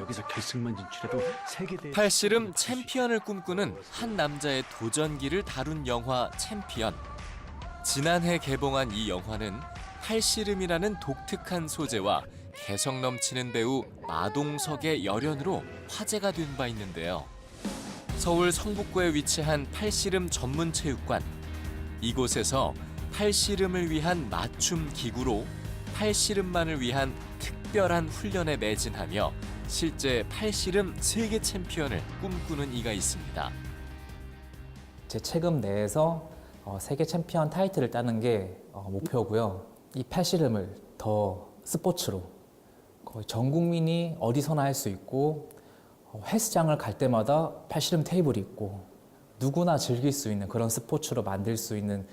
여기서 결승만 진출해도 세계 대 팔씨름 챔피언을 꿈꾸는 한 남자의 도전기를 다룬 영화 챔피언. 지난해 개봉한 이 영화는 팔씨름이라는 독특한 소재와 개성 넘치는 배우 마동석의 열연으로 화제가 된 바 있는데요. 서울 성북구에 위치한 팔씨름 전문 체육관. 이곳에서 팔씨름을 위한 맞춤 기구로 팔씨름만을 위한 특별한 훈련에 매진하며 실제 팔씨름 세계 챔피언을 꿈꾸는 이가 있습니다. 제 체급 내에서 어, 세계 챔피언 타이틀을 따는 게 어, 목표고요. 이 팔씨름을 더 스포츠로 거의 전 국민이 어디서나 할 수 있고 어, 헬스장을 갈 때마다 팔씨름 테이블이 있고 누구나 즐길 수 있는 그런 스포츠로 만들 수 있는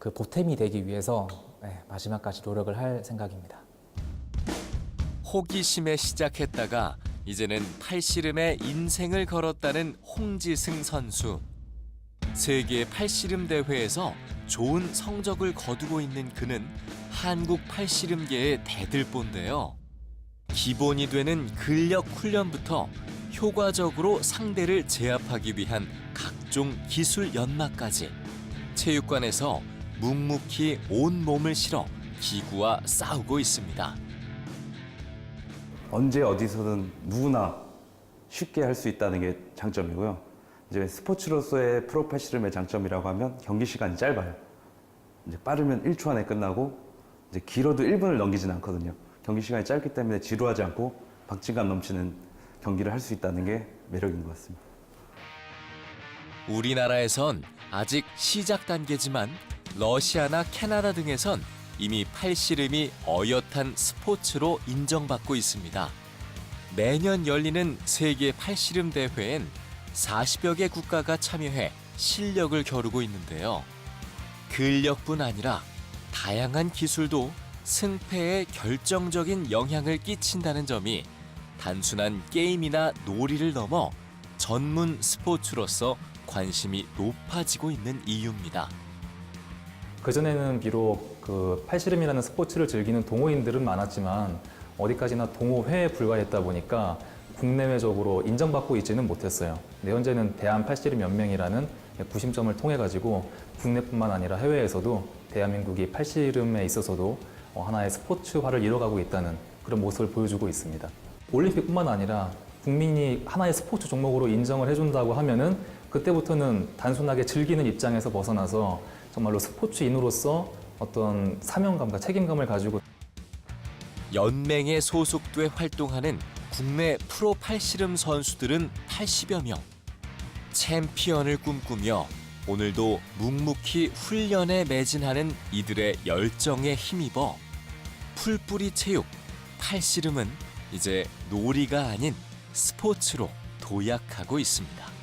그 보탬이 되기 위해서 네, 마지막까지 노력을 할 생각입니다. 호기심에 시작했다가 이제는 팔씨름에 인생을 걸었다는 홍지승 선수. 세계 팔씨름 대회에서 좋은 성적을 거두고 있는 그는 한국 팔씨름계의 대들보인데요. 기본이 되는 근력 훈련부터 효과적으로 상대를 제압하기 위한 각종 기술 연마까지 체육관에서 묵묵히 온 몸을 실어 기구와 싸우고 있습니다. 언제 어디서든 누구나 쉽게 할 수 있다는 게 장점이고요. 이제 스포츠로서의 프로 팔씨름의 장점이라고 하면 경기 시간이 짧아요. 이제 빠르면 1초 안에 끝나고 이제 길어도 1분을 넘기진 않거든요. 경기 시간이 짧기 때문에 지루하지 않고 박진감 넘치는 경기를 할 수 있다는 게 매력인 것 같습니다. 우리나라에선 아직 시작 단계지만 러시아나 캐나다 등에선 이미 팔씨름이 어엿한 스포츠로 인정받고 있습니다. 매년 열리는 세계 팔씨름 대회엔 40여 개 국가가 참여해 실력을 겨루고 있는데요. 근력뿐 아니라 다양한 기술도 승패에 결정적인 영향을 끼친다는 점이 단순한 게임이나 놀이를 넘어 전문 스포츠로서 관심이 높아지고 있는 이유입니다. 그전에는 비록 그 팔씨름이라는 스포츠를 즐기는 동호인들은 많았지만 어디까지나 동호회에 불과했다 보니까 국내외적으로 인정받고 있지는 못했어요. 근데 현재는 대한 팔씨름 연맹이라는 구심점을 통해 가지고 국내뿐만 아니라 해외에서도 대한민국이 팔씨름에 있어서도 어, 하나의 스포츠화를 이뤄가고 있다는 그런 모습을 보여주고 있습니다. 올림픽뿐만 아니라 국민이 하나의 스포츠 종목으로 인정을 해준다고 하면은 그때부터는 단순하게 즐기는 입장에서 벗어나서 정말로 스포츠인으로서 어떤 사명감과 책임감을 가지고 연맹에 소속돼 활동하는 국내 프로 팔씨름 선수들은 80여 명. 챔피언을 꿈꾸며 오늘도 묵묵히 훈련에 매진하는 이들의 열정에 힘입어 풀뿌리 체육 팔씨름은 이제 놀이가 아닌 스포츠로 도약하고 있습니다.